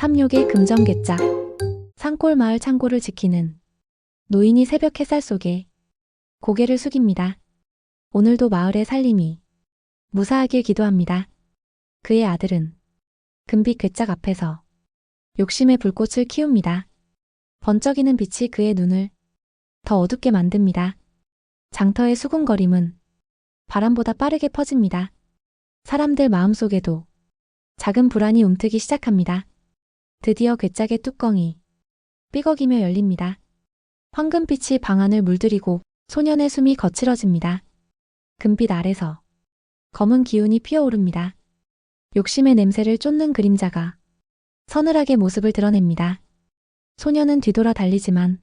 탐욕의 금전괴짝. 산골 마을 창고를 지키는 노인이 새벽 햇살 속에 고개를 숙입니다. 오늘도 마을의 살림이 무사하길 기도합니다. 그의 아들은 금빛 괴짝 앞에서 욕심의 불꽃을 키웁니다. 번쩍이는 빛이 그의 눈을 더 어둡게 만듭니다. 장터의 수군거림은 바람보다 빠르게 퍼집니다. 사람들 마음속에도 작은 불안이 움트기 시작합니다. 드디어 괴짝의 뚜껑이 삐걱이며 열립니다. 황금빛이 방 안을 물들이고 소년의 숨이 거칠어집니다. 금빛 아래서 검은 기운이 피어오릅니다. 욕심의 냄새를 쫓는 그림자가 서늘하게 모습을 드러냅니다. 소년은 뒤돌아 달리지만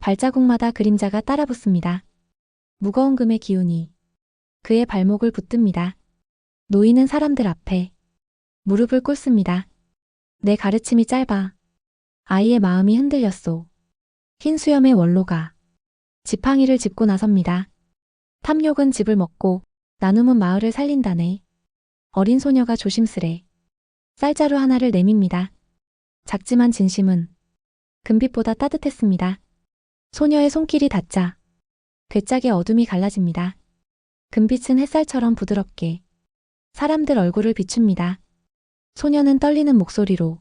발자국마다 그림자가 따라붙습니다. 무거운 금의 기운이 그의 발목을 붙듭니다. 노인은 사람들 앞에 무릎을 꿇습니다. 내 가르침이 짧아 아이의 마음이 흔들렸소. 흰 수염의 원로가 지팡이를 짚고 나섭니다. 탐욕은 집을 먹고 나눔은 마을을 살린다네. 어린 소녀가 조심스레 쌀자루 하나를 내밉니다. 작지만 진심은 금빛보다 따뜻했습니다. 소녀의 손길이 닿자 괴짝의 어둠이 갈라집니다. 금빛은 햇살처럼 부드럽게 사람들 얼굴을 비춥니다. 소녀는 떨리는 목소리로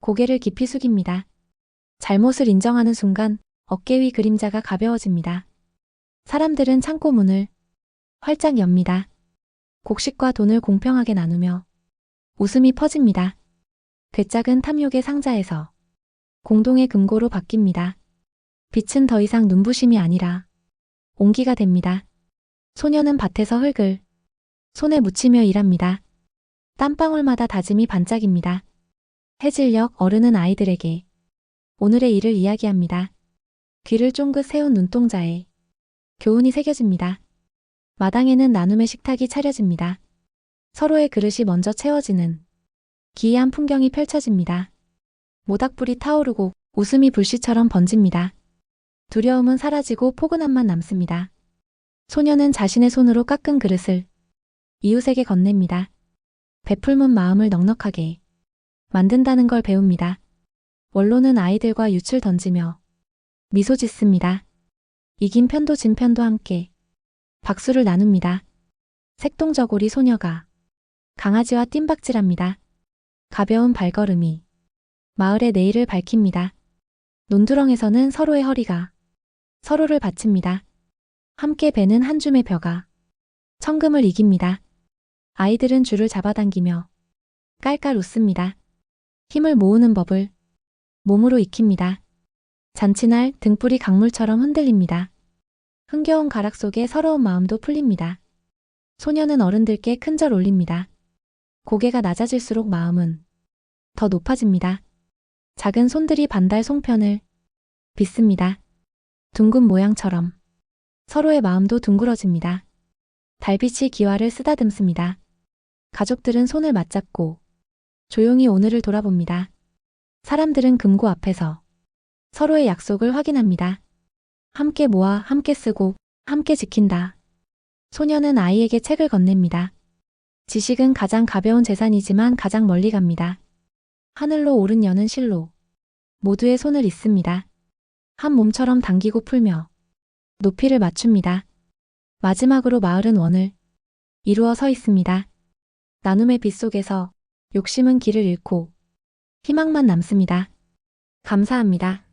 고개를 깊이 숙입니다. 잘못을 인정하는 순간 어깨 위 그림자가 가벼워집니다. 사람들은 창고 문을 활짝 엽니다. 곡식과 돈을 공평하게 나누며 웃음이 퍼집니다. 괴짝은 탐욕의 상자에서 공동의 금고로 바뀝니다. 빛은 더 이상 눈부심이 아니라 온기가 됩니다. 소녀는 밭에서 흙을 손에 묻히며 일합니다. 땀방울마다 다짐이 반짝입니다. 해질녘 어른은 아이들에게 오늘의 일을 이야기합니다. 귀를 쫑긋 세운 눈동자에 교훈이 새겨집니다. 마당에는 나눔의 식탁이 차려집니다. 서로의 그릇이 먼저 채워지는 기이한 풍경이 펼쳐집니다. 모닥불이 타오르고 웃음이 불씨처럼 번집니다. 두려움은 사라지고 포근함만 남습니다. 소녀는 자신의 손으로 깎은 그릇을 이웃에게 건넵니다. 베풀문 마음을 넉넉하게 만든다는 걸 배웁니다. 원로는 아이들과 유출 던지며 미소 짓습니다. 이긴 편도 진 편도 함께 박수를 나눕니다. 색동저고리 소녀가 강아지와 뜀박질합니다. 가벼운 발걸음이 마을의 내일을 밝힙니다. 논두렁에서는 서로의 허리가 서로를 받칩니다. 함께 베는 한 줌의 벼가 청금을 이깁니다. 아이들은 줄을 잡아당기며 깔깔 웃습니다. 힘을 모으는 법을 몸으로 익힙니다. 잔치날 등불이 강물처럼 흔들립니다. 흥겨운 가락 속에 서러운 마음도 풀립니다. 소녀는 어른들께 큰절 올립니다. 고개가 낮아질수록 마음은 더 높아집니다. 작은 손들이 반달 송편을 빚습니다. 둥근 모양처럼 서로의 마음도 둥그러집니다. 달빛이 기와를 쓰다듬습니다. 가족들은 손을 맞잡고 조용히 오늘을 돌아봅니다. 사람들은 금고 앞에서 서로의 약속을 확인합니다. 함께 모아 함께 쓰고 함께 지킨다. 소녀는 아이에게 책을 건넵니다. 지식은 가장 가벼운 재산이지만 가장 멀리 갑니다. 하늘로 오른 여는 실로 모두의 손을 잇습니다. 한 몸처럼 당기고 풀며 높이를 맞춥니다. 마지막으로 마을은 원을 이루어 서 있습니다. 나눔의 빛 속에서 욕심은 길을 잃고 희망만 남습니다. 감사합니다.